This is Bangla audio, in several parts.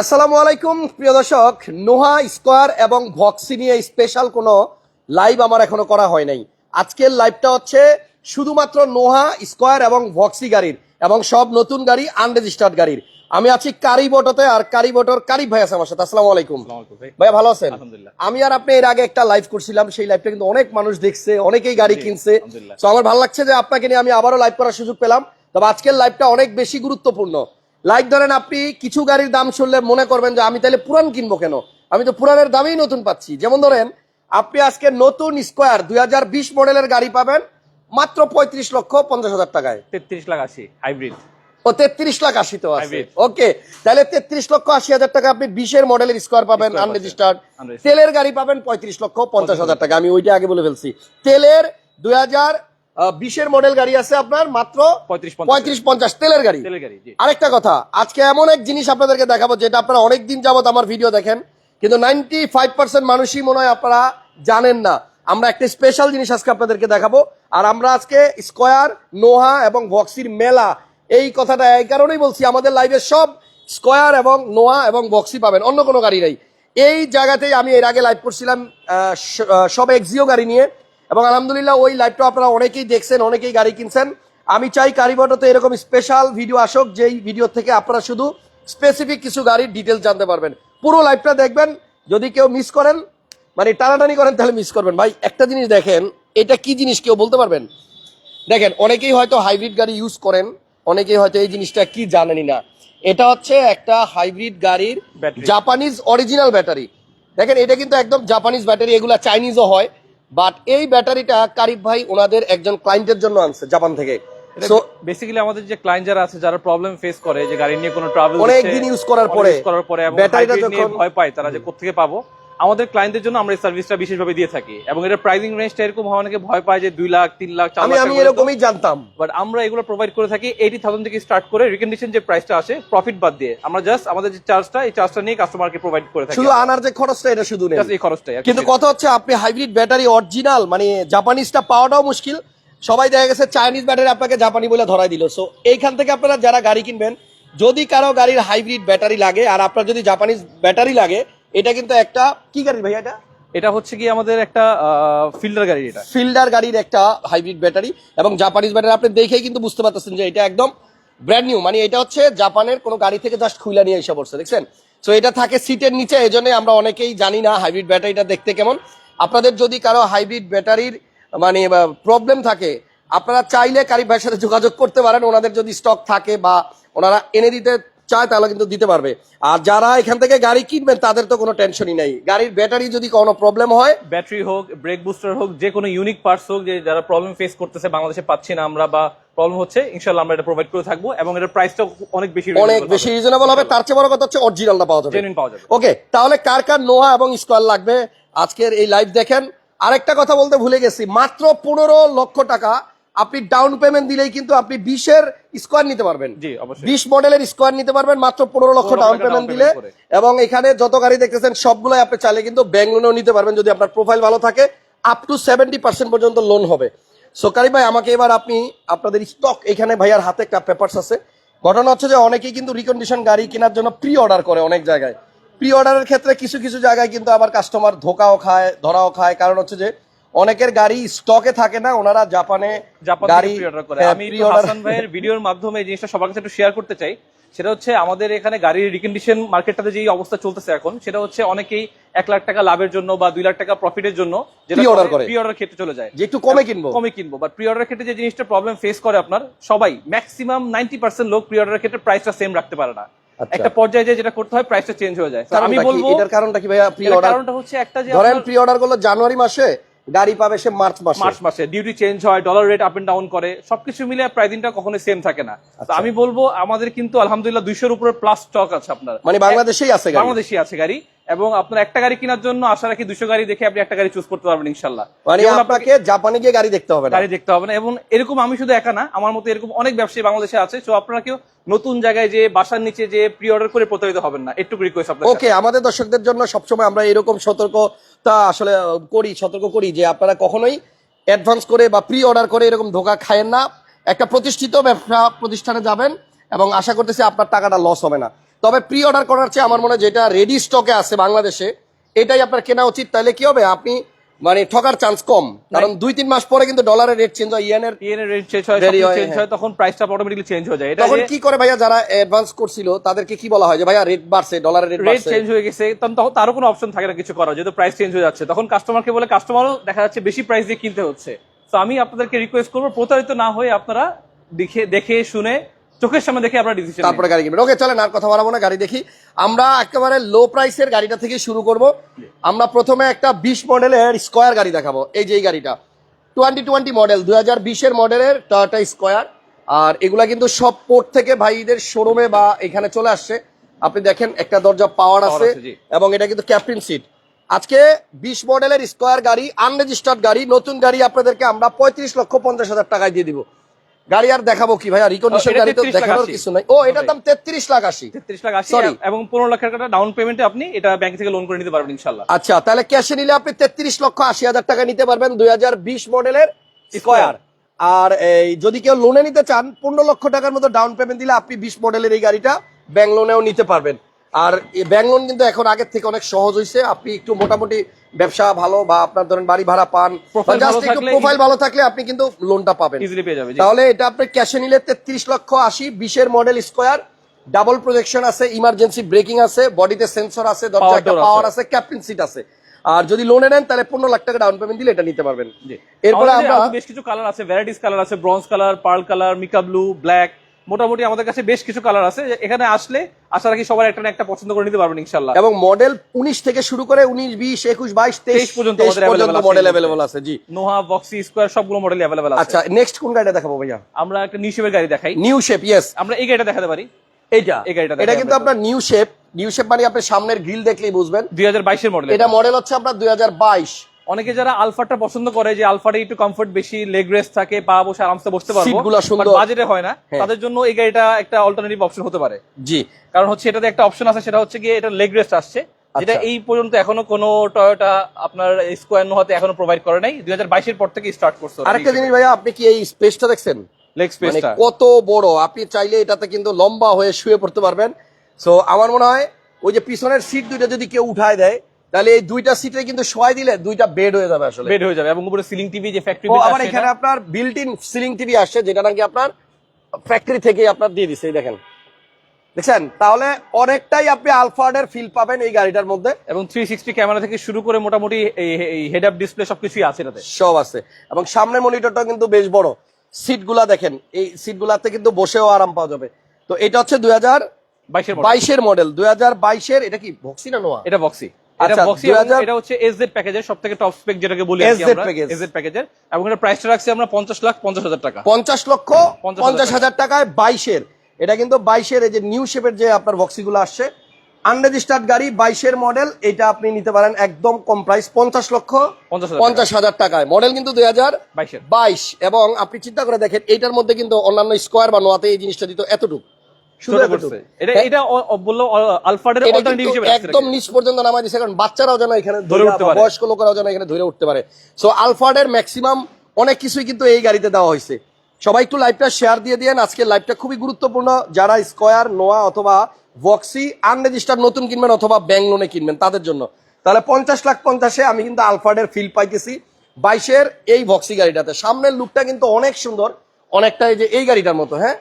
আসসালামু আলাইকুম প্রিয় দর্শক। নোহা স্কোয়ার এবং ভক্সি নিয়ে স্পেশাল কোনো লাইভ আমার এখনও করা হয় নাই। আজকের লাইভটা হচ্ছে শুধুমাত্র নোহা স্কোয়ার এবং ভক্সি গাড়ির এবং সব নতুন গাড়ি আনরেজিস্টার্ড গাড়ির। আমি আছি কারিবটতে আর কারিবটর কারিব ভাই আছে আমার সাথে। আসসালামু আলাইকুম। ভাইয়া ভালো আছেন? আমি আর আপনি এর আগে একটা লাইভ করছিলাম সেই লাইভটা কিন্তু অনেক মানুষ দেখছে অনেকেই গাড়ি কিনছে। তো আমার ভালো লাগছে যে আপনাকে নিয়ে আমি আবারও লাইভ করার সুযোগ পেলাম। তবে আজকের লাইভটা অনেক বেশি গুরুত্বপূর্ণ। লাইভ ধরেন আপনি কিছু গাড়ির দাম শুনলে মনে করবেন যে আমি তাহলে পুরান কিনবো কেন? আমি তো পুরানের দামেই নতুন পাচ্ছি। যেমন ধরেন আপনি আজকে নতুন স্কোয়ার দুই হাজার বিশ মডেলের গাড়ি পাবেন মাত্র পঁয়ত্রিশ লক্ষ পঞ্চাশ হাজার টাকায়। তেত্রিশ লাখ আশি হাইব্রিড ও তেত্রিশ লাখ আশি তো আছে। ওকে তাহলে তেত্রিশ লক্ষ আশি হাজার টাকা আপনি বিশের মডেলের স্কোয়ার পাবেন আনরেজিস্টার্ড তেলের গাড়ি পাবেন পঁয়ত্রিশ লক্ষ পঞ্চাশ হাজার টাকা। আমি ওইটা আগে বলে ফেলছি। তেলের দুই হাজার বিশের মডেল গাড়ি আছে আপনার মাত্র পঁয়ত্রিশ পঞ্চাশ। তেলের গাড়ি। আরেকটা কথা আজকে এমন এক জিনিস আপনাদেরকে দেখাবো যেটা আপনারা অনেক দিন যাবত আমার ভিডিও দেখেন কিন্তু নাইনটি ফাইভ পার্সেন্ট মানুষই মনে হয় আপনারা জানেন না। আমরা একটা স্পেশাল জিনিস আজকে আপনাদেরকে দেখাবো আর আমরা আজকে স্কোয়ার নোহা এবং বক্সির মেলা এই কথাটা এই কারণেই বলছি আমাদের লাইভে সব স্কোয়ার এবং নোহা এবং বক্সি পাবেন অন্য কোনো গাড়ি নেই। এই জায়গাতেই আমি এর আগে লাইভ করছিলাম সব এক্সিও গাড়ি নিয়ে। এবং আলহামদুলিল্লাহ ওই লাইভটা আপনারা অনেকেই দেখছেন অনেকেই গাড়ি কিনছেন। আমি চাই কারিবটতে এরকম স্পেশাল ভিডিও আসুক যেই ভিডিও থেকে আপনারা শুধু স্পেসিফিক কিছু গাড়ির ডিটেলস জানতে পারবেন। পুরো লাইভটা দেখবেন যদি কেউ মিস করেন মানে টানাটানি করেন তাহলে মিস করবেন। ভাই একটা জিনিস দেখেন এটা কি জিনিস কেউ বলতে পারবেন? দেখেন অনেকেই হয়তো হাইব্রিড গাড়ি ইউজ করেন অনেকেই হয়তো এই জিনিসটা কি জানেনই না। এটা হচ্ছে একটা হাইব্রিড গাড়ির। জাপানিজ অরিজিনাল ব্যাটারি দেখেন এটা কিন্তু একদম জাপানিজ ব্যাটারি এগুলা চাইনিজও হয়। বাট এই ব্যাটারিটা কারিব ভাই ওনাদের একজন ক্লায়েন্টের জন্য আনছে জাপান থেকে। সো বেসিক্যালি আমাদের যে ক্লায়েন্ট যারা আছে যারা প্রবলেম ফেস করে যে গাড়ি নিয়ে কোনো ট্রাভেল অনেক দিন ইউজ করার পরে, করার পরে ব্যাটারিটা যখন- ভয় পায় তারা যে কোথেকে পাবো? আমাদের ক্লায়েন্টদের জন্য আমরা এই সার্ভিসটা বিশেষভাবে দিয়ে থাকি। এবং এটা প্রাইসিং রেঞ্জটা এরকম হয় অনেকে ভয় পায় যে দুই লাখ তিন লাখ চার লাখ আমি এরকমই জানতাম। বাট আমরা এগুলো প্রোভাইড করে থাকি এইটি থাউজেন্ড থেকে স্টার্ট করে রিকন্ডিশন যে প্রাইসটা আসে প্রফিট বাদ দিয়ে। আমরা জাস্ট আমাদের যে চার্জটা এই চার্জটা নিয়ে কাস্টমারকে প্রোভাইড করে থাকি শুধু আনার যে খরচটা এটা শুধু নেই। এই খরচটাই আর কিন্তু কথা হচ্ছে আপনি হাইব্রিড ব্যাটারি অরিজিনাল মানে জাপানিজটা পাওয়াটাও মুশকিল। সবাই দেখা গেছে চাইনিজ ব্যাটারি আপনাকে জাপানি বলে ধরাই দিল। সো এইখান থেকে আপনারা যারা গাড়ি কিনবেন যদি কারও গাড়ির হাইব্রিড ব্যাটারি লাগে আর আপনার যদি জাপানিজ ব্যাটারি লাগে এটা কিন্তু একটা কি গাড়ি ভাই এটা? এটা হচ্ছে কি আমাদের একটা ফিল্ডার গাড়ি এটা। ফিল্ডার গাড়ির একটা হাইব্রিড ব্যাটারি এবং জাপানিজ ব্যাটারি। আপনি দেখেই কিন্তু বুঝতে পারতেছেন যে এটা একদম ব্র্যান্ড নিউ মানে এটা হচ্ছে জাপানের কোনো গাড়ি থেকে জাস্ট খুলে নিয়ে এসে পড়ছে দেখছেন? সো এটা থাকে সিটের নিচে এই জন্যই আমরা অনেকেই জানি না হাইব্রিড ব্যাটারিটা দেখতে কেমন। আপনাদের যদি কারও হাইব্রিড ব্যাটারির মানে প্রবলেম থাকে আপনারা চাইলে কারি ভাইয়ের সাথে যোগাযোগ করতে পারেন। ওনাদের যদি স্টক থাকে বা ওনারা এনে দিতে চায় তাহলে কিন্তু দিতে পারবে। আর যারা এখান থেকে গাড়ি কিনবেন তাদের তো কোনো টেনশনই নাই। গাড়ির ব্যাটারি যদি কোনো প্রবলেম হয় ব্যাটারি হোক ব্রেক বুস্টার হোক যে কোনো ইউনিক পার্টস হোক যে যারা প্রবলেম ফেস করতেছে বাংলাদেশে পাচ্ছি না আমরা বা প্রবলেম হচ্ছে ইনশাল্লাহ আমরা এটা প্রোভাইড করে থাকব এবং এটার প্রাইসটা অনেক বেশি অনেক বেশি রিজনেবল হবে। তার চেয়ে বড় কথা হচ্ছে অরিজিনালটা পাওয়া যাবে। জেনুইন পাওয়া যাবে। ওকে তাহলে কার কার নোহা এবং স্কোয়ার লাগবে? আজকের এই লাইভ দেখেন। আরেকটা কথা বলতে ভুলে গেছি। মাত্র পনেরো লক্ষ টাকা আপনি ডাউন পেমেন্ট দিলেই কিন্তু আপনি বিশের স্কোয়ার নিতে পারবেন। বিশ মডেলের স্কোয়ার নিতে পারবেন মাত্র পনেরো লক্ষ ডাউন পেমেন্ট দিলে। এবং এখানে যত গাড়ি দেখতেছেন সবগুলোই আপনি চাইলে কিন্তু ব্যাংক লোনও নিতে পারবেন যদি আপনার প্রোফাইল ভালো থাকে। আপ টু সেভেন্টি পার্সেন্ট পর্যন্ত লোন হবে। সোকারি ভাই আমাকে এবার আপনি আপনাদের স্টক এখানে ভাইয়ার হাতে একটা পেপারস আছে। ঘটনা হচ্ছে যে অনেকেই কিন্তু রিকন্ডিশন গাড়ি কেনার জন্য প্রি অর্ডার করে অনেক জায়গায়। প্রি অর্ডারের ক্ষেত্রে কিছু কিছু জায়গায় কিন্তু আবার কাস্টমার ধোকাও খায় ধরাও খায়। কারণ হচ্ছে যে অনেকের গাড়ি স্টকে থাকে না ওনারা জাপানে গাড়ি হ্যাঁ, আমি হাসান ভাইয়ের ভিডিওর মাধ্যমে এই জিনিসটা সবার কাছে একটু শেয়ার করতে চাই সেটা হচ্ছে আমাদের এখানে গাড়ির রিকন্ডিশন মার্কেটটাতে যে অবস্থা চলতেছে এখন সেটা হচ্ছে অনেকেই এক লাখ টাকা লাভের জন্য বা দুই লাখ টাকা প্রফিটের জন্য করে। প্রি অর্ডার ক্ষেত্রে চলে যায়। যে একটু কমে কিনবো। কমে কিনবো। বাট প্রি অর্ডার ক্ষেত্রে যে জিনিসটা প্রবলেম ফেস করে আপনার সবাই ম্যাক্সিমাম নাইনটি পার্সেন্ট লোক প্রি অর্ডারের ক্ষেত্রে প্রাইসটা সেম রাখতে পারে না। আচ্ছা। একটা পর্যায়ে যে যেটা করতে হয় প্রাইসটা চেঞ্জ হয়ে যায়। আমি বলব এটার কারণটা কি ভাইয়া প্রি অর্ডার কারণটা হচ্ছে একটা যে ধরেন প্রি অর্ডার করল জানুয়ারি মাসে গাড়ি পাবে সে মার্চ মাসে। মার্চ মাসে। ডিউটি চেঞ্জ হয় dollar rate up and down করে সবকিছু মিলে প্রাইজিংটা কখনো সেম থাকে না। তো আচ্ছা। আমি বলব আমাদের কিন্তু আলহামদুলিল্লাহ দুইশোর উপরে প্লাস স্টক আছে আপনার। মানে বাংলাদেশেই আছে বাংলাদেশেই আছে গাড়ি। এবং আপনার একটা গাড়ি কেনার জন্য আশা রাখি দুশো গাড়ি দেখে আপনি একটা গাড়ি চুজ করতে পারবেন ইনশাল্লাহ মানে আপনাকে জাপানে গিয়ে গাড়ি দেখতে হবে গাড়ি দেখতে হবে না এবং এরকম আমি শুধু একা না আমার মতো এরকম অনেক ব্যবসায়ী বাংলাদেশে আছে তো আপনারা কেউ নতুন জায়গায় যে বাসার নিচে যে প্রি অর্ডার করে প্রতারিত হবেন না একটু রিকোয়েস্ট আপনার ওকে আমাদের দর্শকদের জন্য সবসময় আমরা এরকম সতর্কতা আসলে করি সতর্ক করি যে আপনারা কখনোই অ্যাডভান্স করে বা প্রি অর্ডার করে এরকম ধোকা খায়েন না। একটা প্রতিষ্ঠিত ব্যবসা প্রতিষ্ঠানে যাবেন এবং আশা করতেছি আপনার টাকাটা লস হবে না। তবে প্রি অর্ডার করার চেয়ে আমার মনে হয় যেটা রেডি স্টকে আছে বাংলাদেশে এটাই আপনার কেনা উচিত। তাহলে কি হবে? আপনি মানে ঠকার চান্স কম। কারণ দুই তিন মাস পরে কিন্তু ডলারের রেট চেঞ্জ হয় ইয়েনের ইয়েনের রেট চেঞ্জ হয় চেঞ্জ হ্যাঁ। হয় তখন প্রাইসটা অটোমেটিকলি চেঞ্জ হয়ে যায়। এটা তখন কি করে ভাইয়া যারা অ্যাডভান্স করছিল তাদেরকে কি বলা হয় যে ভাইয়া রেট বাড়ছে ডলারের রেট রেট চেঞ্জ হয়ে গেছে তখন তখন তারও কোনো অপশন থাকে না কিছু করার যেহেতু প্রাইস চেঞ্জ হয়ে যাচ্ছে। তখন কাস্টমারকে বলে কাস্টমারও দেখা যাচ্ছে বেশি প্রাইস দিয়ে কিনতে হচ্ছে। তো আমি আপনাদেরকে রিকোয়েস্ট করব প্রতারিত না হয়ে আপনারা দেখে দেখে শুনে চোখের সামনে দেখে আপনারা ডিসিশন তারপরে গাড়ি কিনবেন। ওকে চলেন আর কথা বাড়াবো না গাড়ি দেখি। আমরা একেবারে লো প্রাইসের গাড়িটা থেকে শুরু করব। আমরা প্রথমে একটা বিশ মডেলের স্কোয়ার গাড়ি দেখাবো। এই যে এই গাড়িটা। টোয়েন্টি টোয়েন্টি মডেল দুই হাজার বিশের মডেলের টয়োটা স্কোয়ার আর এগুলা কিন্তু সব পোর্ট থেকে ভাইদের শোরুমে বা এখানে চলে আসছে। আপনি দেখেন একটা দরজা পাওয়ার আছে আছে, এবং এটা কিন্তু ক্যাপ্টেন সিট আজকে বিশ মডেলের স্কোয়ার গাড়ি আনরেজিস্টার্ড গাড়ি নতুন গাড়ি আপনাদেরকে আমরা পঁয়ত্রিশ লক্ষ পঞ্চাশ হাজার টাকায় দিয়ে দিব। গাড়ি আর দেখাবো কি ভাইয়া? রিকন্ডিশন গাড়ি তো দেখানোর কিছু নাই। ও এটার দাম তেত্রিশ লাখ আশি। তেত্রিশ লাখ আশি Sorry. এবং পনেরো লাখ টাকা ডাউন পেমেন্টে আপনি এটা ব্যাংক থেকে লোন করে নিতে পারবেন ইনশাল্লাহ আচ্ছা তাহলে ক্যাশে নিলে আপনি তেত্রিশ লক্ষ আশি হাজার টাকা নিতে পারবেন দুই হাজার বিশ মডেলের স্কোয়ার আর এই যদি কেউ লোনে নিতে চান পনেরো লক্ষ টাকার মতো ডাউন পেমেন্ট দিলে আপনি বিশ মডেলের এই গাড়িটা ব্যাংক লোনেও নিতে পারবেন। আর ব্যাংক লোন কিন্তু এখন আগের থেকে অনেক সহজ হয়েছে আপনি একটু মোটামুটি ব্যবসা ভালো বা আপনার ধরেন বাড়ি ভাড়া পান জাস্ট একটু প্রোফাইল ভালো থাকলে আপনি কিন্তু লোনটা পাবেন। তাহলে এটা আপনি ক্যাশে নিলে তেত্রিশ লক্ষ আশি বিশের মডেল স্কোয়ার ডাবল প্রজেকশন আছে ইমার্জেন্সি ব্রেকিং আছে বডিতে সেন্সর আছে দরজা একটা পাওয়ার আছে। ক্যাপ্টেন সিট আছে। আর যদি লোনে নেন তাহলে পনেরো লাখ টাকা ডাউন পেমেন্ট দিলে এটা নিতে পারবেন। এরপরে আমরা বেশ কিছু কালার আছে ভ্যারাইটিস কালার আছে bronze colour pearl colour mica blue black মোটামুটি আমাদের কাছে বেশ কিছু কালার আছে। এখানে আসলে আশা রাখি সবার একটা না একটা পছন্দ করে নিতে পারবেন ইনশাল্লাহ এবং মডেল উনিশ থেকে শুরু করে উনিশ বিশ একুশ বাইশ তেইশ 23 পর্যন্ত মডেল অ্যাভেলেবল আছে। জি। নোহা বক্সি স্কোয়ার সবগুলো মডেল অ্যাভেলেবল আছে। আচ্ছা নেক্সট কোন গাড়িটা দেখাবো ভাইয়া? আমরা একটা নিউ শেপের গাড়ি দেখাই। নিউ শেপ ইয়েস আমরা এই গাড়িটা দেখাতে পারি। এইটা? এই গাড়িটা এটা কিন্তু আপনার নিউ শেপ নিউ শেপ মানে আপনি সামনের গ্রিল দেখলেই বুঝবেন। দুই হাজার বাইশের মডেল এটা। মডেল হচ্ছে আপনার দুই হাজার বাইশ। অনেকে যারা আলফাটা পছন্দ করে যে আলফাটা একটু কমফোর্ট বেশি লেগ রেস্ট থাকে পা বসে আরামসে বসতে পারব। বাজেটে হয় না। হ্যাঁ। তাদের জন্য এই গাড়িটা একটা অল্টারনেটিভ অপশন হতে পারে। জি। কারণ হচ্ছে এটাতে একটা অপশন আছে সেটা হচ্ছে গিয়ে এটা লেগ রেস্ট আসছে। যেটা আচ্ছা। এই পর্যন্ত এখনও কোনো টয়োটা আপনার স্কোয়ার নোহাতে এখনও প্রোভাইড করে নাই। দুই হাজার বাইশের পর থেকে স্টার্ট করছে আরেকটা জিনিস ভাইয়া আপনি কি এই স্পেসটা দেখছেন? লেগ মানে স্পেসটা কত বড়। আপনি চাইলে এটাতে কিন্তু লম্বা হয়ে শুয়ে পড়তে পারবেন। সো আমার মনে হয় ওই যে পিছনের সিট দুইটা যদি কেউ উঠায় দেয় তাহলে এই দুইটা সিটে কিন্তু শোয়াই দিলে দুইটা বেড হয়ে যাবে আসলে। বেড হয়ে যাবে এবং উপরে সিলিং টিভি যে ফ্যাক্টরি আবার এখানে আপনার বিল্ট ইন সিলিং টিভি আসছে যেটা নাকি আপনার ফ্যাক্টরি থেকে আপনার দিয়ে দিচ্ছে এই দেখেন। দেখছেন? তাহলে অনেকটাই আপনি আলফার্ডের ফিল পাবেন এই গাড়িটার মধ্যে। এবং থ্রি সিক্সটি ক্যামেরা থেকে শুরু করে মোটামুটি এই হেড আপ ডিসপ্লে সবকিছুই আছে এটাতে। সব আছে। এবং সামনের মনিটরটা কিন্তু বেশ বড়। সিটগুলা দেখেন এই সিটগুলাতে কিন্তু বসেও আরাম পাওয়া যাবে। তো এটা হচ্ছে দুই হাজার বাইশের মডেল বাইশের মডেল দুই হাজার বাইশের এটা কি বক্সি না নোয়া এটা বক্সি আচ্ছা, বক্সি 2000 এটা হচ্ছে এসজেড প্যাকেজের সব থেকে টপ স্পেক যেটাকে বলি। এসজেড প্যাকেজের এবং এটা প্রাইসটা রাখছি আমরা পঞ্চাশ লাখ পঞ্চাশ হাজার টাকা। পঞ্চাশ লক্ষ 50,000 পঞ্চাশ হাজার টাকায় বাইশের। এটা কিন্তু বাইশের এই যে নিউ শেপের যে আপনার বক্সিগুলো আসছে আনরেজিস্টার্ড গাড়ি বাইশের মডেল এটা আপনি নিতে পারেন একদম কম প্রাইস পঞ্চাশ লক্ষ 50,000 পঞ্চাশ হাজার টাকায়। মডেল কিন্তু দুই হাজার বাইশের। বাইশ। এবং আপনি চিন্তা করে দেখেন এটার মধ্যে কিন্তু অন্যান্য স্কোয়ার বা নোয়াতে এই জিনিসটা দিত এতটুকু। এটা এটা অ- অ- বলল আলফাডের অল্টারনেটিভ হিসেবে একদম নিচ পর্যন্ত নামাই দিছে কারণ বাচ্চারাও যেন এখানে ধরে উঠতে পারে। বয়স্ক লোকেরাও যেন এখানে ধরে উঠতে পারে। সো আলফার্ডের ম্যাক্সিমাম অনেক কিছুই কিন্তু এই গাড়িতে দেওয়া হয়েছে। সবাই একটু লাইভটা শেয়ার দিয়ে দিয়েন। আজকে লাইভটা খুবই গুরুত্বপূর্ণ। যারা স্কোয়ার নোয়া অথবা ভক্সি আনরেজিস্টার নতুন কিনবেন অথবা ব্যাংক লোনে কিনবেন তাদের জন্য। তাহলে পঞ্চাশ লাখ পঞ্চাশে আমি কিন্তু আলফার্ডের ফিল পাইতেছি। বাইশের এই ভক্সি গাড়িটাতে। সামনের লুকটা কিন্তু অনেক সুন্দর। অনেকটা এই যে এই গাড়িটার মতো হ্যাঁ?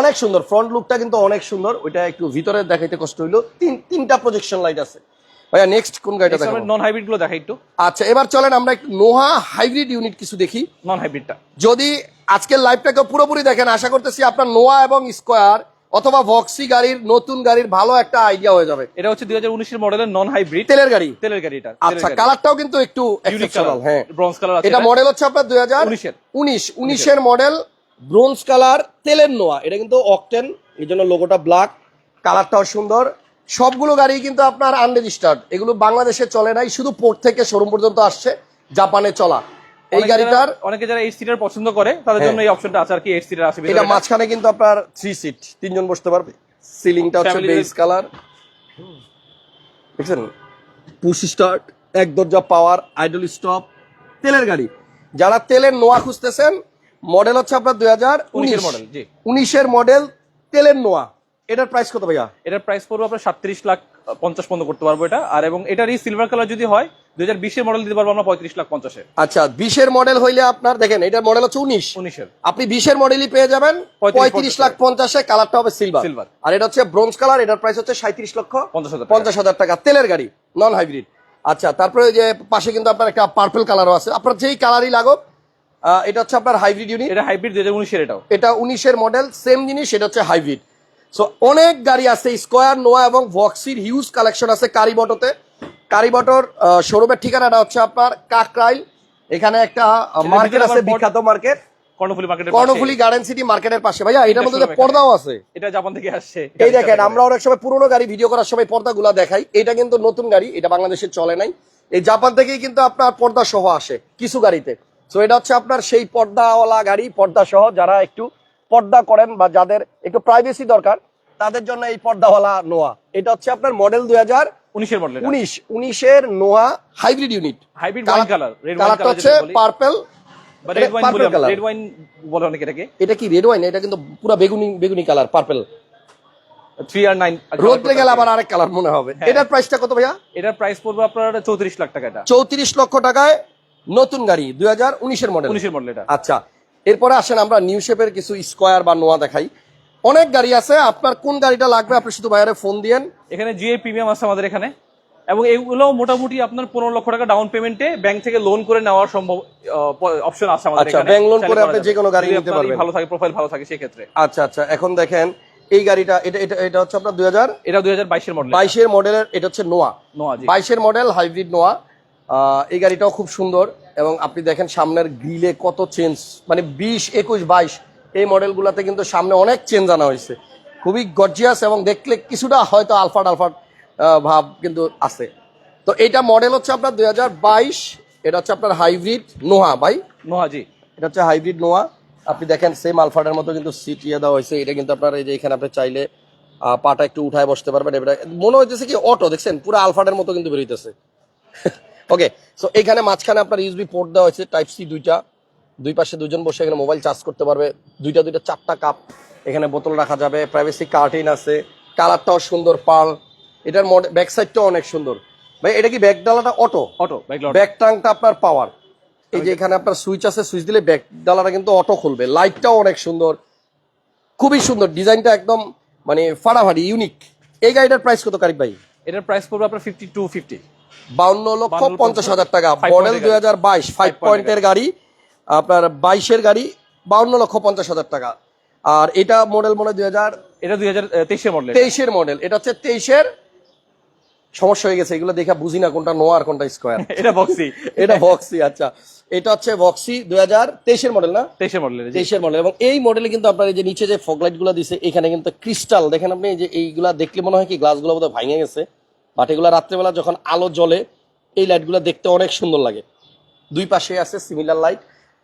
অনেক সুন্দর। ফ্রন্ট লুকটা কিন্তু অনেক সুন্দর। ওইটা একটু ভিতরে দেখাইতে কষ্ট হইল। তিন তিনটা প্রজেকশন লাইট আছে। ভাইয়া নেক্সট কোন গাড়িটা দেখাবো? নন হাইব্রিডগুলো দেখাই একটু। আচ্ছা এবার চলেন আমরা একটু নোহা হাইব্রিড ইউনিট কিছু দেখি। নন হাইব্রিডটা যদি আজকের লাইভটাকে পুরোপুরি দেখেন আশা করতেছি আপনার নোয়া এবং স্কোয়ার অথবা ভক্সি গাড়ির নতুন গাড়ির ভালো একটা আইডিয়া হয়ে যাবে। এটা হচ্ছে দুই হাজার উনিশের মডেলের নন হাইব্রিড তেলের গাড়ি। তেলের গাড়ি এটা আচ্ছা কালারটাও কিন্তু একটু exceptional, হ্যাঁ। ব্রঞ্জ কালার আছে এটা মডেল হচ্ছে আপনার দুই হাজার 19 এর। উনিশ উনিশের। মডেল ব্রোঞ্জ কালার তেলের নোয়া। এটা কিন্তু অকটেন এই জন্য লোগোটা ব্ল্যাক কালারটাও সুন্দর। সবগুলো গাড়ি কিন্তু আপনার আনরেজিস্টার্ড এগুলো বাংলাদেশে চলে নাই শুধু পোর্ট থেকে শোরুম পর্যন্ত আসছে জাপানে চলা। এই গাড়িটার অনেকে যারা এইট সিটার পছন্দ করে তাদের হ্যাঁ। জন্য এই অপশনটা আছে আর কি এইট সিটার আছে এটা মাঝখানে কিন্তু আপনার থ্রি সিট তিনজন বসতে পারবে। সিলিংটা হচ্ছে বেস কালার দেখছেন? পুশ স্টার্ট এক দরজা পাওয়ার আইডল স্টপ তেলের গাড়ি। যারা তেলের নোয়া খুঁজতেছেন মডেল হচ্ছে আপনার দুই হাজার 19 এর model, জি। উনিশের মডেল তেলের নোয়া এটার প্রাইস কত ভাইয়া? এটার প্রাইস পড়বে আপনার সাতত্রিশ লাখ পঞ্চাশ পর্যন্ত করতে পারব এটা। আর এবং এটারই সিলভার কালার যদি হয় দুই হাজার বিশের মডেল দিতে পারব আমরা পঁয়ত্রিশ লাখ পঞ্চাশে। আচ্ছা বিশের মডেল হইলে আপনার দেখেন এটার মডেল হচ্ছে উনিশ। উনিশের। আপনি বিশের মডেলই পেয়ে যাবেন 35 পঁয়ত্রিশ লাখ পঞ্চাশে কালারটা হবে সিলভার Silver। আর এটা হচ্ছে ব্রোঞ্জ কালার এটার প্রাইস হচ্ছে সাঁত্রিশ লক্ষ পঞ্চাশ হাজার পঞ্চাশ হাজার টাকা। তেলের গাড়ি নন হাইব্রিড আচ্ছা তারপরে যে পাশে কিন্তু আপনার একটা পার্পল কালারও আছে। আপনার যেই কালারই আহ, এটা হচ্ছে আপনার হাইব্রিড ইউনিট এটা হাইব্রিড হাজার উনিশের এটাও। এটা উনিশের মডেল সেম জিনিস সেটা হচ্ছে হাইব্রিড সো অনেক গাড়ি আছে স্কোয়ার নোয়া এবং ভক্সির হিউজ কালেকশন আছে কারিবটোতে কারিবটোর শোরুমের ঠিকানাটা হচ্ছে আপনার কাকরাইল এখানে একটা মার্কেট আছে বিখ্যাত মার্কেট কর্ণফুলি মার্কেটের গার্ডেন সিটি মার্কেটের পাশে। ভাইয়া এটার মধ্যে। পর্দাও আছে। এটা জাপান থেকে আসছে। এই দেখেন আমরা অনেক সময় পুরোনো গাড়ি ভিডিও করার সময় পর্দাগুলা দেখাই। এটা কিন্তু নতুন গাড়ি এটা বাংলাদেশে চলে নাই। এই জাপান থেকেই কিন্তু আপনার পর্দা সহ আসে কিছু গাড়িতে। তো এটা হচ্ছে আপনার সেই পর্দাওয়ালা গাড়ি পর্দা সহ যারা একটু পর্দা করেন বা যাদের একটু প্রাইভেসি দরকার তাদের জন্য এই পর্দাওয়ালা নোয়া। এটা হচ্ছে আপনার মডেল দুই হাজার উনিশের মডেল উনিশ। উনিশের Noah hybrid unit hybrid colour কালারটা হচ্ছে পার্পেল এটাকে। এটা কি রেড ওয়াইন এটা কিন্তু পুরো বেগুনি বেগুনি কালার পার্পেল রোদ্রে গেলে আবার আরেক কালার মনে হবে। হ্যাঁ। এটার প্রাইসটা কত ভাইয়া? এটার প্রাইস পড়বে আপনার চৌত্রিশ লাখ টাকা চৌত্রিশ লক্ষ টাকায় নতুন গাড়ি দুই হাজার উনিশের মডেল উনিশের মডেল এটা। আচ্ছা এরপরে আসেন আমরা নিউ শেপের কিছু স্কোয়ার বা নোয়া দেখাই। অনেক গাড়ি আছে আপনার কোন গাড়িটা লাগবে আপনি শুধু বাইরে ফোন দিয়েন। এখানে জিএ প্রিমিয়াম আছে আমাদের এখানে। এবং এইগুলো মোটামুটি আপনার পনেরো লক্ষ টাকা ডাউন পেমেন্টে ব্যাংক থেকে লোন করে নেওয়ার সম্ভব অপশন আছে আমাদের আচ্ছা, এখানে। bank loan করে আপনি যে কোনো গাড়ি নিতে পারবেন। ভালো থাকে প্রোফাইল ভালো থাকে সেই ক্ষেত্রে আচ্ছা আচ্ছা এখন দেখেন এই গাড়িটা এটা এটা এটা হচ্ছে আপনার দুই হাজার এটা দুই হাজার বাইশের মডেল বাইশের মডেলের এটা হচ্ছে নোয়া নোয়া জি। বাইশের মডেল হাইব্রিড নোয়া এই গাড়িটাও খুব সুন্দর এবং আপনি দেখেন সামনের গ্রিলে কত চেঞ্জ মানে বিশ একুশ বাইশ এই মডেলগুলোতে কিন্তু সামনে অনেক চেঞ্জ আনা হয়েছে। খুবই গর্জিয়াস এবং দেখলে কিছুটা হয়তো আলফাট আলফাট ভাব কিন্তু আছে। তো এইটা মডেল হচ্ছে আপনার দুই হাজার বাইশ এটা হচ্ছে আপনার হাইব্রিড নোহা ভাই? নোয়া জি। এটা হচ্ছে হাইব্রিড নোহা আপনি দেখেন সেম আলফাটের মতো কিন্তু সিট ইয়ে দেওয়া হয়েছে। এটা কিন্তু আপনার এই যে এখানে আপনি চাইলে পাটা একটু উঠায় বসতে পারবেন। এটা মনে হইতেছে কি অটো দেখছেন? পুরো আলফাটের মতো কিন্তু বেরোইতেছে ওকে সো এখানে মাঝখানে আপনার ইউসবি পোর্ট দেওয়া হয়েছে টাইপ সি দুইটা। দুই পাশে দুজন বসে এখানে মোবাইল চার্জ করতে পারবে। দুইটা দুইটা চারটা কাপ এখানে বোতল রাখা যাবে। প্রাইভেসি কার্টিন আছে। কালারটাও সুন্দর পাল এটার ব্যাক সাইডটাও অনেক সুন্দর। ভাই এটা কি ব্যাক ডালাটা অটো অটো ব্যাক টাংটা আপনার পাওয়ার এই যে এখানে আপনার সুইচ আছে সুইচ দিলে ব্যাক ডালাটা কিন্তু অটো খুলবে। লাইটটাও অনেক সুন্দর। খুবই সুন্দর। ডিজাইনটা একদম মানে ফাটাফাটি ইউনিক এই গাড়িটার প্রাইস কত কারিক ভাই? এটার প্রাইস পড়বে আপনার ফিফটি টু ফিফটি বাউন্ন লক্ষ পঞ্চাশ হাজার টাকা। মডেল দুই হাজার বাইশ ফাইভ পয়েন্টের গাড়ি। আপনার বাইশের গাড়ি বাউন্ন লক্ষ পঞ্চাশ হাজার টাকা। আর এটা মডেল মনে দুই হাজার এটা দুই হাজার তেইশের মডেল তেইশের মডেল এটা হচ্ছে তেইশের সমস্যা হয়ে গেছে এগুলো দেখে বুঝি না কোনটা নোয়া আর কোনটা স্কোয়ার এটা বক্সি এটা বক্সি আচ্ছা। এটা হচ্ছে বক্সি দুই হাজার তেইশের মডেল না? তেইশের মডেল তেইশের মডেল এবং এই মডেলে কিন্তু আপনার এই যে নিচে যে ফগলাইটগুলো দিছে এখানে কিন্তু ক্রিস্টাল দেখেন আপনি এই যে এইগুলা দেখলে মনে হয় কি গ্লাসগুলো বোধহয় ভাঙে গেছে। বাট এগুলা রাত্রেবেলা যখন আলো জ্বলে এই লাইটগুলা দেখতে অনেক সুন্দর লাগে। দুই পাশে আছে সিমিলার লাইট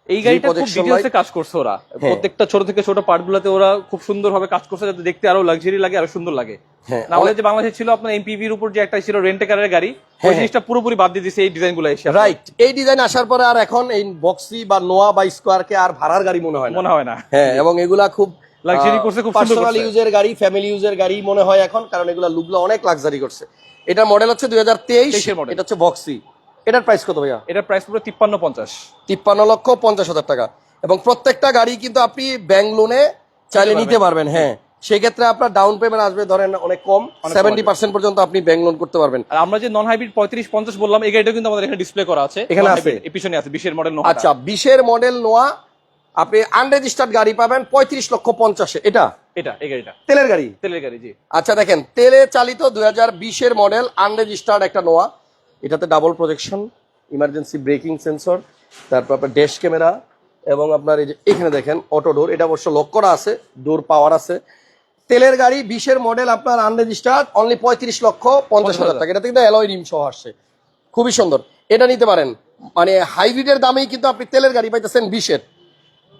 এই গাড়িটা খুব light। কাজ করছে ওরা। হ্যাঁ। প্রত্যেকটা ছোট থেকে ছোট পার্ট গুলাতে ওরা খুব সুন্দর ভাবে কাজ করছে যাতে দেখতে আরও লাক্সারি লাগে আরও সুন্দর লাগে। হ্যাঁ, না হলে যে বাংলাদেশে ছিল আপনার এমপিভির উপর যে একটা ছিল রেন্টে কারের গাড়ি ওই হ্যাঁ, জিনিসটা পুরোপুরি বাদ দিয়ে দিছে এই ডিজাইনগুলো এসে রাইট এই ডিজাইন আসার পরে আর এখন এই বক্সি বা নোয়া বা স্কোয়ারকে আর ভাড়ার গাড়ি মনে হয় না। মনে হয় না। হ্যাঁ এবং এগুলা খুব লাক্সারি করছে, খুব সুন্দর পার্সোনাল ইউজের গাড়ি ফ্যামিলি ইউজের গাড়ি মনে হয় এখন কারণ এগুলা লুকগুলো অনেক লাক্সারি করছে। এটা মডেল হচ্ছে দুই হাজার তেইশ 23 এর model। এটা হচ্ছে বক্সি এটার প্রাইস কত ভাইয়া? এটার প্রাইস পুরো তিপ্পান্ন পঞ্চাশ। তিপ্পান্ন লক্ষ পঞ্চাশ হাজার টাকা। এবং প্রত্যেকটা গাড়ি কিন্তু আপনি ব্যাংক লোনে চাইলে নিতে পারবেন হ্যাঁ। সেক্ষেত্রে আপনার ডাউন পেমেন্ট আসবে ধরেন অনেক কম সেভেন্টি পার্সেন্ট পর্যন্ত আপনি ব্যাংক লোন করতে পারবেন। আর আমরা যে নন হাইব্রিড পঁয়ত্রিশ পঞ্চাশ বললাম এই গাড়িটা কিন্তু আমাদের এখানে ডিসপ্লে করা আছে। এখানে আছে? পিছনে আছে বিশের মডেল আচ্ছা বিশের মডেল নোয়া আপনি আনরেজিস্টার্ড গাড়ি পাবেন পঁয়ত্রিশ লক্ষ পঞ্চাশে। এটা? এটা এই গাড়িটা। তেলের গাড়ি? তেলের গাড়ি জি। আচ্ছা দেখেন তেলে চালিত দুই হাজার বিশের মডেল আনরেজিস্টার্ড একটা নোয়া এটাতে double projection emergency braking sensor তারপর আপনার ড্যাশ ক্যামেরা এবং আপনার এই যে এখানে দেখেন অটো ডোর এটা অবশ্য লক করা আছে ডোর পাওয়ার আছে। তেলের গাড়ি বিশের মডেল আপনার আনরেজিস্টার্ড অনলি পঁয়ত্রিশ লক্ষ পঞ্চাশ হাজার টাকা। এটাতে কিন্তু অ্যালয় রিম সহ আসছে। খুবই সুন্দর। এটা নিতে পারেন। মানে হাইব্রিডের দামেই কিন্তু আপনি তেলের গাড়ি পাইতেছেন বিশের।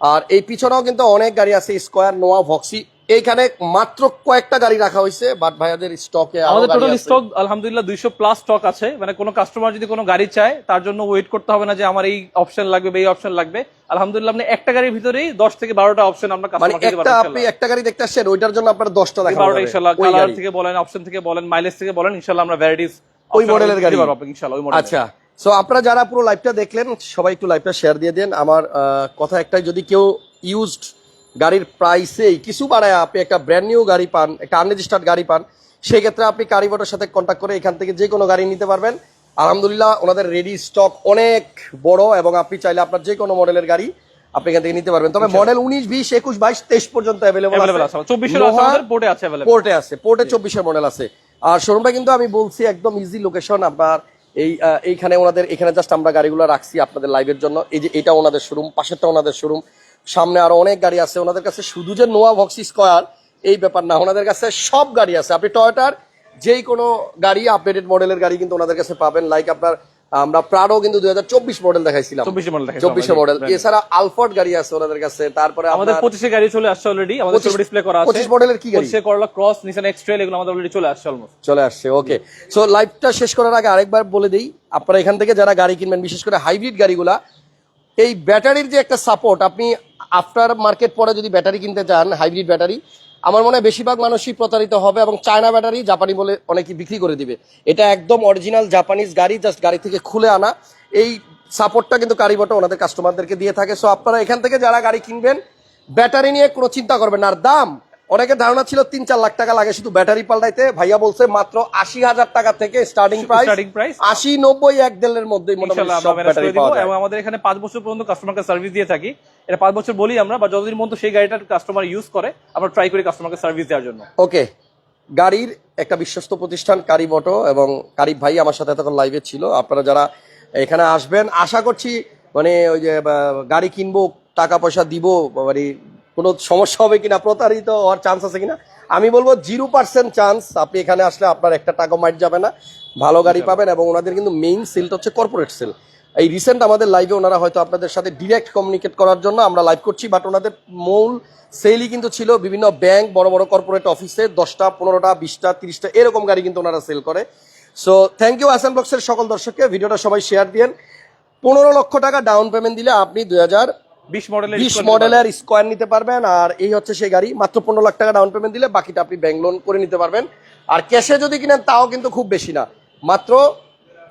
আর এই পিছনেও কিন্তু অনেক গাড়ি আছে স্কোয়ার নোয়া ভক্সি এইখানে মাত্র কয়েকটা গাড়ি রাখা হয়েছে বাট ভাইয়াদের স্টকে আমাদের টোটাল স্টক আলহামদুলিল্লাহ দুইশো প্লাস স্টক আছে। মানে কোনো কাস্টমার যদি কোনো গাড়ি চায় তার জন্য ওয়েট করতে হবে না যে আমার এই অপশন লাগবে বা এই অপশন লাগবে। আলহামদুলিল্লাহ আপনি একটা গাড়ির ভিতরেই দশ থেকে বারোটা অপশন আমরা মানে একটা আপনি একটা গাড়ি দেখতে আসছেন ওইটার জন্য আপনার দশটা দেখা বারোটা ইনশাল্লাহ কালার থেকে বলেন অপশন থেকে বলেন মাইলেজ থেকে বলেন ইনশাল্লাহ আমরা ভ্যারাইটিস ওই মডেলের গাড়ি। ইনশাল্লাহ ওই মডেল আচ্ছা। সো আপনারা যারা পুরো লাইভটা দেখলেন সবাই একটু লাইভটা শেয়ার দিয়ে দেন। আমার কথা একটাই যদি কেউ ইউজড গাড়ির প্রাইসেই কিছু বাড়ায় আপনি একটা ব্র্যান্ড নিউ গাড়ি পান একটা আনরেজিস্টার্ড গাড়ি পান সেই ক্ষেত্রে আপনি কারিবটের সাথে কন্ট্যাক্ট করে এখান থেকে যে কোনো গাড়ি নিতে পারবেন। আলহামদুলিল্লাহ ওনাদের রেডি স্টক অনেক বড় এবং আপনি চাইলে আপনার যে কোনো মডেলের গাড়ি আপনি এখান থেকে নিতে পারবেন। তবে মডেল উনিশ বিশ একুশ বাইশ তেইশ পর্যন্ত পোর্টে আছে পোর্টে চব্বিশের মডেল আছে। আর শোরুমটা কিন্তু আমি বলছি একদম ইজি লোকেশন আপনার এই এইখানে ওনাদের, এখানে জাস্ট আমরা গাড়িগুলো রাখছি আপনাদের লাইভের জন্য। এই যে এটা ওনাদের শোরুম পাশেরটা ওনাদের শোরুম সামনে আরও অনেক গাড়ি আছে। ওনাদের কাছে শুধু যে নোয়া ভক্সি স্কোয়ার এই ব্যাপার না। ওনাদের কাছে সব গাড়ি আছে। আপনি টয়টার যেই কোনো গাড়ি আপডেটেড মডেলের গাড়ি কিন্তু ওনাদের কাছে পাবেন। লাইক আপনার আমরা প্রাডো কিন্তু দুই হাজার চব্বিশ মডেল দেখাইছিলাম। চব্বিশের মডেল চব্বিশে মডেল এছাড়া আলফার্ড গাড়ি আছে ওনাদের কাছে তারপরে আমাদের পঁচিশে গাড়ি চলে আসছে অলরেডি আমাদের ডিসপ্লে করা আছে। পঁচিশ মডেলের কি গাড়ি? করলা ক্রস নিসান এক্সট্রেল এগুলো আমাদের অলরেডি চলে আসছে অলমোস্ট চলে আসছে ওকে সো লাইভটা শেষ করার আগে আরেকবার বলে দিই আপনারা এখান থেকে যারা গাড়ি কিনবেন বিশেষ করে হাইব্রিড গাড়িগুলা এই ব্যাটারির যে একটা সাপোর্ট আপনি আফটার মার্কেট পরে যদি ব্যাটারি কিনতে চান হাইব্রিড ব্যাটারি আমার মনে হয় বেশিরভাগ মানুষই প্রতারিত হবে এবং চায়না ব্যাটারি জাপানি বলে অনেকে বিক্রি করে দিবে। এটা একদম অরিজিনাল জাপানিজ গাড়ি জাস্ট গাড়ি থেকে খুলে আনা। এই সাপোর্টটা কিন্তু কারিবটা ওনাদের কাস্টমারদেরকে দিয়ে থাকে। সো আপনারা এখান থেকে যারা গাড়ি কিনবেন ব্যাটারি নিয়ে কোনো চিন্তা করবেন না। আর দাম অনেকের ধারণা ছিল তিন চার লাখ টাকা লাগে শুধু ব্যাটারি পাল্টাইতে। ভাইয়া বলছে মাত্র আশি হাজার টাকা থেকে স্টার্টিং প্রাইস আশি নব্বই এক দেড়ের মধ্যে আমাদের এখানে পাঁচ বছর পর্যন্ত কাস্টমারকে সার্ভিস দিয়ে থাকি। এটা পাঁচ বছর বলি আমরা বা যতদিন পর্যন্ত সেই গাড়িটা কাস্টমার ইউজ করে আমরা ট্রাই করি কাস্টমারকে সার্ভিস দেওয়ার জন্য। ওকে গাড়ির একটা বিশ্বস্ত প্রতিষ্ঠান কারিব অটো এবং কারিব ভাই আমার সাথে এতক্ষণ লাইভে ছিল। আপনারা যারা এখানে আসবেন আশা করছি মানে ওই যে গাড়ি কিনবো টাকা পয়সা দিব মানে কোনো সমস্যা হবে কিনা প্রতারিত হওয়ার চান্স আছে কিনা আমি বলব জিরো পার্সেন্ট চান্স আপনি এখানে আসলে আপনার একটা টাকা মাইট যাবে না। ভালো গাড়ি পাবেন এবং ওনাদের কিন্তু মেইন সেলটা হচ্ছে কর্পোরেট সেল এই রিসেন্ট আমাদের লাইভে ওনারা হয়তো আপনাদের সাথে ডিরেক্ট কমিউনিকেট করার জন্য আমরা লাইভ করছি বাট ওনাদের মূল সেলই কিন্তু ছিল বিভিন্ন ব্যাংক বড় বড় কর্পোরেট অফিসে দশটা পনেরোটা বিশটা তিরিশটা এরকম গাড়ি কিন্তু ওনারা সেল করে। সো থ্যাংক ইউ আসান বক্সের সকল দর্শককে ভিডিওটা সবাই শেয়ার দিয়েন পনেরো লক্ষ টাকা ডাউন পেমেন্ট দিলে আপনি দুই হাজার বিশ মডেলের বিশ মডেলের স্কোয়ার নিতে পারবেন আর এই হচ্ছে সেই গাড়ি। মাত্র পনেরো লাখ টাকা ডাউন পেমেন্ট দিলে বাকিটা আপনি ব্যাংক লোন করে নিতে পারবেন। আর ক্যাশে যদি কিনেন তাও কিন্তু খুব বেশি না। মাত্র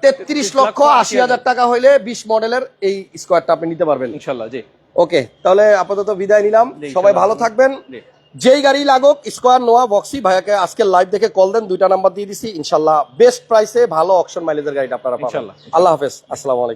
তেত্রিশ লক্ষ আশি হাজার টাকা হইলে বিশ মডেলের এই স্কোয়ারটা আপনি নিতে পারবেন। ইনশাল্লাহ জি। ওকে তাহলে আপাতত বিদায় নিলাম। সবাই ভালো থাকবেন। যেই গাড়ি লাগুক স্কোয়ার নোয়া বক্সি ভাইয়াকে আজকে লাইভ দেখে কল দেন দুইটা নাম্বার দিয়ে দিছি। ইনশাল্লাহ বেস্ট প্রাইসে ভালো অপশন মাইলেজের গাড়িটা আপনারা পাবেন। আল্লাহ হাফেজ। আসসালামু আলাইকুম।